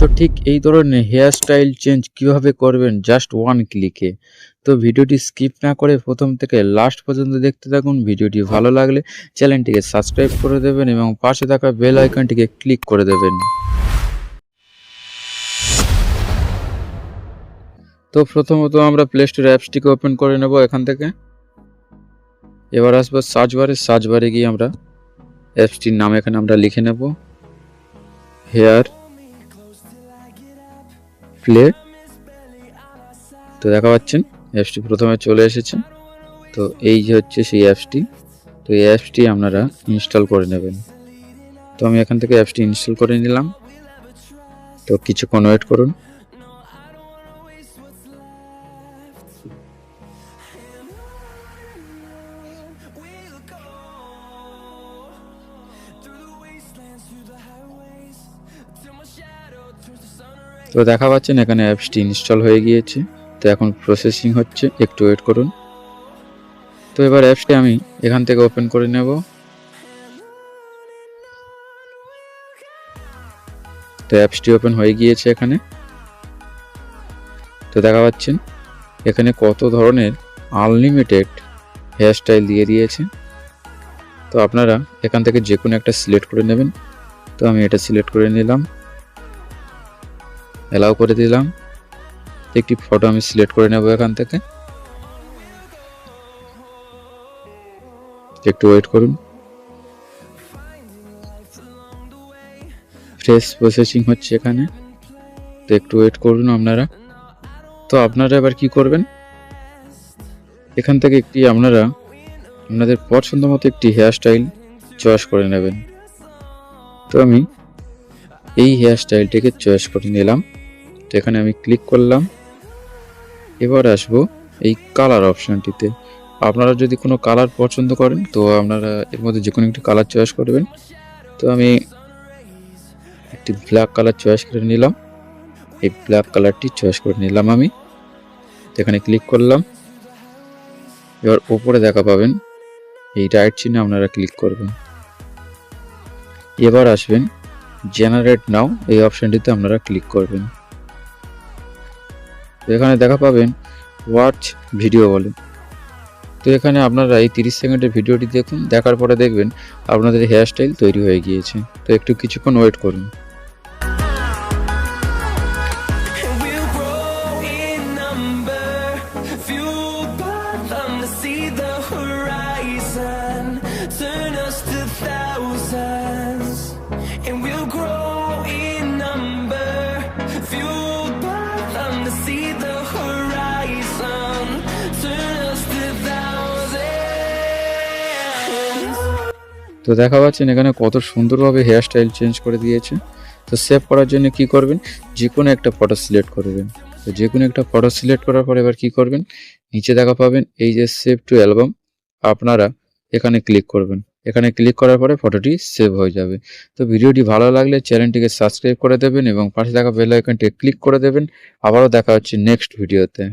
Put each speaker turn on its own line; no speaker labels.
তো ঠিক এই ধরনের হেয়ার স্টাইল চেঞ্জ কীভাবে করবেন? জাস্ট ওয়ান ক্লিকে তো ভিডিওটি স্কিপ না করে প্রথম থেকে লাস্ট পর্যন্ত দেখতে থাকুন। ভিডিওটি ভালো লাগলে চ্যানেলটিকে সাবস্ক্রাইব করে দেবেন এবং পাশে থাকা বেল আইকনটিকে ক্লিক করে দেবেন। তো প্রথমত আমরা প্লে স্টোর অ্যাপসটিকে ওপেন করে নেব এখান থেকে। এবার আসব সার্চ বারে সার্চ বারে গিয়ে আমরা অ্যাপসটির নাম এখানে আমরা লিখে নেব। হেয়ার প্লে তো দেখা পাচ্ছেন অ্যাপসটি প্রথমে চলে এসেছে। তো এই যে হচ্ছে সেই অ্যাপসটি তো এই অ্যাপসটি আপনারা ইনস্টল করে নেবেন। তো আমি এখান থেকে অ্যাপসটি ইনস্টল করে নিলাম। তো কিছুক্ষণ ওয়েট করুন। তো দেখা পাচ্ছেন, এখানে অ্যাপসটি ইনস্টল হয়ে গিয়েছে। তো এখন প্রসেসিং হচ্ছে, একটু ওয়েট করুন। তো এবার অ্যাপসটি আমি এখান থেকে ওপেন করে নেব। তো অ্যাপসটি ওপেন হয়ে গিয়েছে এখানে। তো দেখা পাচ্ছেন, এখানে কত ধরনের আনলিমিটেড হেয়ারস্টাইল দিয়ে দিয়েছে। তো আপনারা এখান থেকে যে কোনো একটা সিলেক্ট করে নেবেন। তো আমি এটা সিলেক্ট করে নিলাম। অ্যালাউ করে দিলাম। একটি ফটো আমি সিলেক্ট করে নেব এখান থেকে। একটু ওয়েট করুন। ফ্রেশ প্রসেসিং হচ্ছে এখানে। তো একটু ওয়েট করুন আপনারা। তো আপনারা এবার কি করবেন? এখান থেকে একটি আপনারা আপনাদের পছন্দ মতো একটি হেয়ার স্টাইল চয়েস করে নেবেন। তো আমি এই হেয়ার স্টাইলটিকে চয়েস করে নিলাম। তো এখানে আমি ক্লিক করলাম। এবার আসব এই কালার অপশানটিতে আপনারা যদি কোনো কালার পছন্দ করেন, তো আপনারা এর মধ্যে যে কোনো একটি কালার চয়েস করবেন। তো আমি একটি ব্ল্যাক কালার চয়েস করে নিলাম। এই ব্ল্যাক কালারটি চয়েস করে নিলাম আমি। এখানে ক্লিক করলাম। এবার ওপরে দেখা পাবেন, এই রাইট চিহ্নে আপনারা ক্লিক করবেন। এবার আসবেন জেনারেট নাও এই অপশানটিতে আপনারা ক্লিক করবেন। তো এখানে দেখা পাবেন ওয়াচ ভিডিও বলে। তো এখানে আপনারা এই তিরিশ সেকেন্ডের ভিডিওটি দেখুন, দেখার পরে দেখবেন আপনাদের হেয়ার স্টাইল তৈরি হয়ে গিয়েছে। তো একটু কিছুক্ষণ ওয়েট করুন।
Turn us to thousands.
তো দেখা পাচ্ছেন এখানে কত সুন্দরভাবে হেয়ার স্টাইল চেঞ্জ করে দিয়েছে। তো সেভ করার জন্য কি করবেন? যে কোনো একটা ফটো সিলেক্ট করবেন তো যে কোনো একটা ফটো সিলেক্ট করার পর এবার কি করবেন? নিচে দেখা পাবেন এই যে সেভ টু অ্যালবাম আপনারা এখানে ক্লিক করবেন। এখানে ক্লিক করার পরে ফটোটি সেভ হয়ে যাবে। তো ভিডিওটি ভালো লাগলে চ্যানেলটিকে সাবস্ক্রাইব করে দেবেন এবং পাশে থাকা বেল আইকনটি ক্লিক করে দেবেন। আবারও দেখা হচ্ছে নেক্সট ভিডিওতে